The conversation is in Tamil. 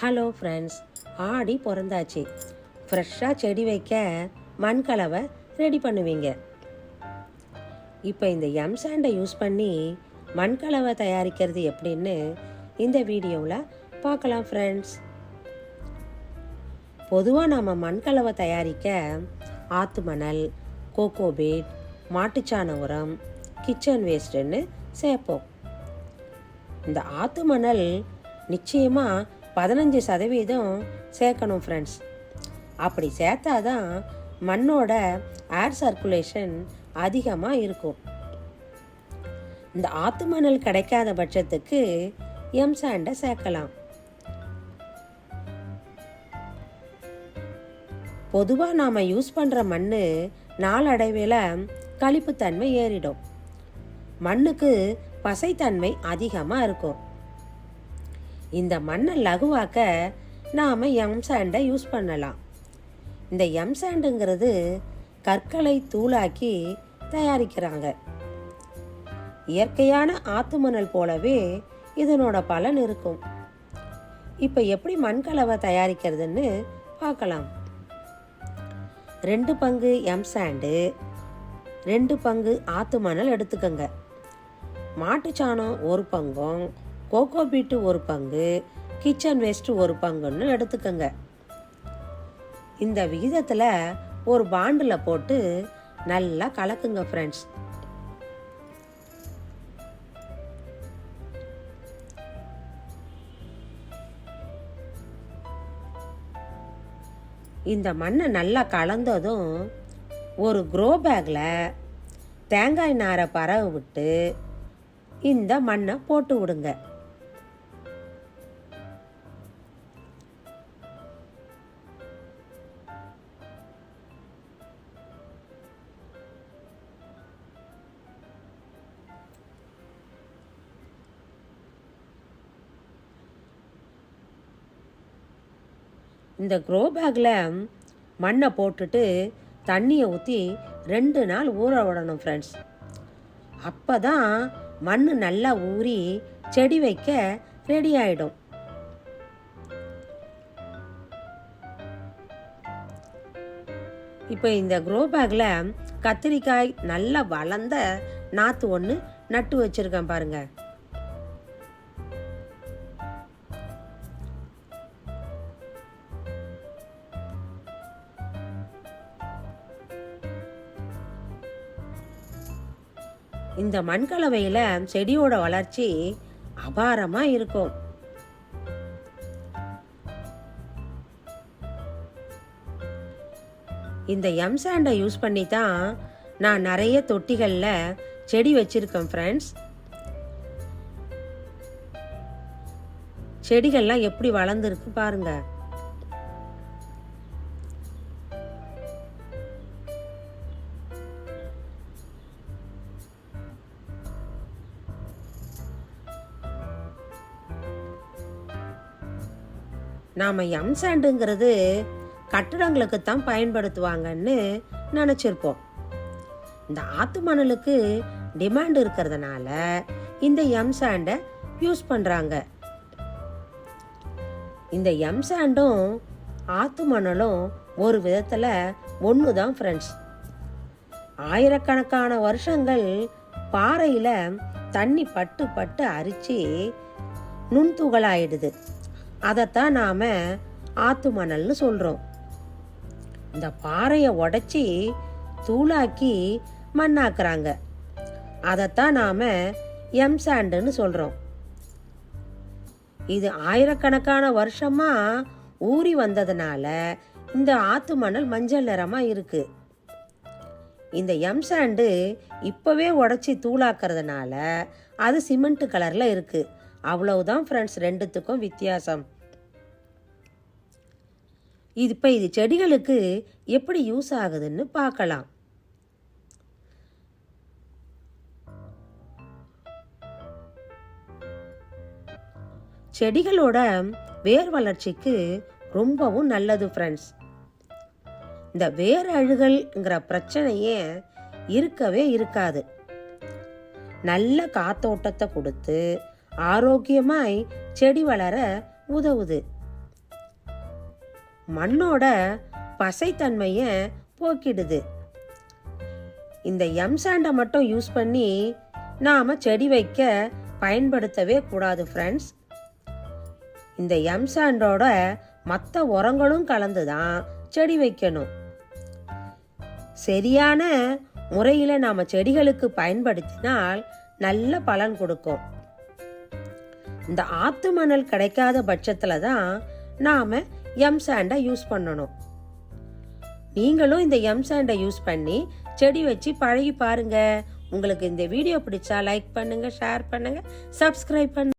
ஹலோ ஃப்ரெண்ட்ஸ் ஆடி பிறந்தாச்சு. ஃப்ரெஷ்ஷாக செடி வைக்க மண் கலவை ரெடி பண்ணுவீங்க. இப்போ இந்த எம் சாண்டை யூஸ் பண்ணி மண் கலவை தயாரிக்கிறது எப்படின்னு இந்த வீடியோவில் பார்க்கலாம் ஃப்ரெண்ட்ஸ் பொதுவாக நம்ம மண் கலவை தயாரிக்க ஆத்து மணல் கோகோபீட் மாட்டுச்சாண உரம் கிச்சன் வேஸ்ட்டுன்னு சேர்ப்போம். இந்த ஆத்து மணல் நிச்சயமாக பதினஞ்சு சதவீதம் சேர்க்கணும் ஃப்ரெண்ட்ஸ் அப்படி சேர்த்தா தான் மண்ணோட ஏர் சர்க்குலேஷன் அதிகமாக இருக்கும். இந்த ஆத்து மணல் கிடைக்காத பட்சத்துக்கு எம் சாண்டை சேர்க்கலாம். பொதுவாக நாம் யூஸ் பண்ணுற மண் நாளடைவில் கழிப்புத்தன்மை ஏறிடும். மண்ணுக்கு பசைத்தன்மை அதிகமாக இருக்கும். இந்த மண்ணை லகுவாக்க நாம் எம் சாண்டை யூஸ் பண்ணலாம். இந்த எம் சாண்டுங்கிறது கற்களை தூளாக்கி தயாரிக்கிறாங்க. இயற்கையான ஆத்து மணல் போலவே இதனோட பலன் இருக்கும். இப்போ எப்படி மண்கலவை தயாரிக்கிறதுன்னு பார்க்கலாம். ரெண்டு பங்கு எம் சாண்டு ரெண்டு பங்கு ஆத்து மணல் எடுத்துக்கோங்க. மாட்டுச்சாணம் ஒரு பங்கும் கோகோ பீட்டு ஒரு பங்கு கிச்சன் வேஸ்ட்டு ஒரு பங்குன்னு எடுத்துக்கோங்க. இந்த விகிதத்தில் ஒரு பாண்டில் போட்டு நல்லா கலக்குங்க ஃப்ரெண்ட்ஸ் இந்த மண்ணை நல்லா கலந்ததும் ஒரு க்ரோ பேக்கில் தேங்காய் நாரை பரவ விட்டு இந்த மண்ணை போட்டு விடுங்க. இந்த க்ரோ பேக்கில் மண்ணை போட்டுட்டு தண்ணியை ஊற்றி ரெண்டு நாள் ஊற விடணும் ஃப்ரெண்ட்ஸ் அப்போ தான் மண் நல்லா ஊறி செடி வைக்க ரெடி ஆகிடும் இப்போ இந்த க்ரோ பேக்கில் கத்திரிக்காய் நல்லா வளர்ந்த நாற்று ஒன்று நட்டு வச்சுருக்கேன் பாருங்கள் இந்த மண்கலவையில் செடியோட வளர்ச்சி அபாரமாக இருக்கும். இந்த எம் சாண்டை யூஸ் பண்ணி தான் நான் நிறைய தொட்டிகளில் செடி வச்சிருக்கேன் ஃப்ரெண்ட்ஸ் செடிகள்லாம் எப்படி வளர்ந்துருக்கு பாருங்கள் நாம் எம் சாண்டுங்கிறது கட்டடங்களுக்கு தான் பயன்படுத்துவாங்கன்னு நினச்சிருப்போம். இந்த ஆத்து மணலுக்கு டிமாண்ட் இருக்கிறதுனால இந்த எம் சாண்டை யூஸ் பண்ணுறாங்க இந்த எம் சாண்டும் ஆத்து மணலும் ஒரு விதத்தில் ஒன்று தான் ஃப்ரெண்ட்ஸ் ஆயிரக்கணக்கான வருஷங்கள் பாறையில் தண்ணி பட்டு பட்டு அரித்து நுண்துகளாயிடுது. அதைத்தான் நாம் ஆத்து மணல்னு சொல்கிறோம் இந்த பாறையை உடைச்சி தூளாக்கி மண்ணாக்குறாங்க. அதைத்தான் நாம் எம் சாண்டுன்னு சொல்கிறோம் இது ஆயிரக்கணக்கான வருஷமாக ஊறி வந்ததுனால இந்த ஆத்து மணல் மஞ்சள் நிறமாக இருக்குது இந்த எம் சாண்டு இப்போவே உடச்சி தூளாக்குறதுனால அது சிமெண்ட் கலரில் இருக்குது அவ்வளவுதான் ஃப்ரெண்ட்ஸ் ரெண்டுத்துக்கும் வித்தியாசம். இது இப்போ இது செடிகளுக்கு எப்படி யூஸ் ஆகுதுன்னு பார்க்கலாம். செடிகளோட வேர் வளர்ச்சிக்கு ரொம்பவும் நல்லது ஃப்ரெண்ட்ஸ் இந்த வேர் அழுகல்ங்கிற பிரச்சனையே இருக்கவே இருக்காது. நல்ல காத்தோட்டத்தை கொடுத்து ஆரோக்கியமாய் செடி வளர உதவுது. மண்ணோட பசைத்தன்மையை போக்கிடுது. இந்த எம்சாண்டை மட்டும் யூஸ் பண்ணி நாம் செடி வைக்க பயன்படுத்தவே கூடாது ஃப்ரெண்ட்ஸ் இந்த எம்சாண்டோட மற்ற உரங்களும் கலந்து தான் செடி வைக்கணும். சரியான முறையில் நாம் செடிகளுக்கு பயன்படுத்தினால் நல்ல பலன் கொடுக்கும். இந்த ஆத்து மணல் கிடைக்காத பட்சத்தில் தான் நாம் எம் சாண்டை யூஸ் பண்ணணும். நீங்களும் இந்த எம் சாண்டை யூஸ் பண்ணி செடி வச்சு பழகி பாருங்க. உங்களுக்கு இந்த வீடியோ பிடிச்சா லைக் பண்ணுங்க ஷேர் பண்ணுங்க சப்ஸ்கிரைப் பண்ணுங்க.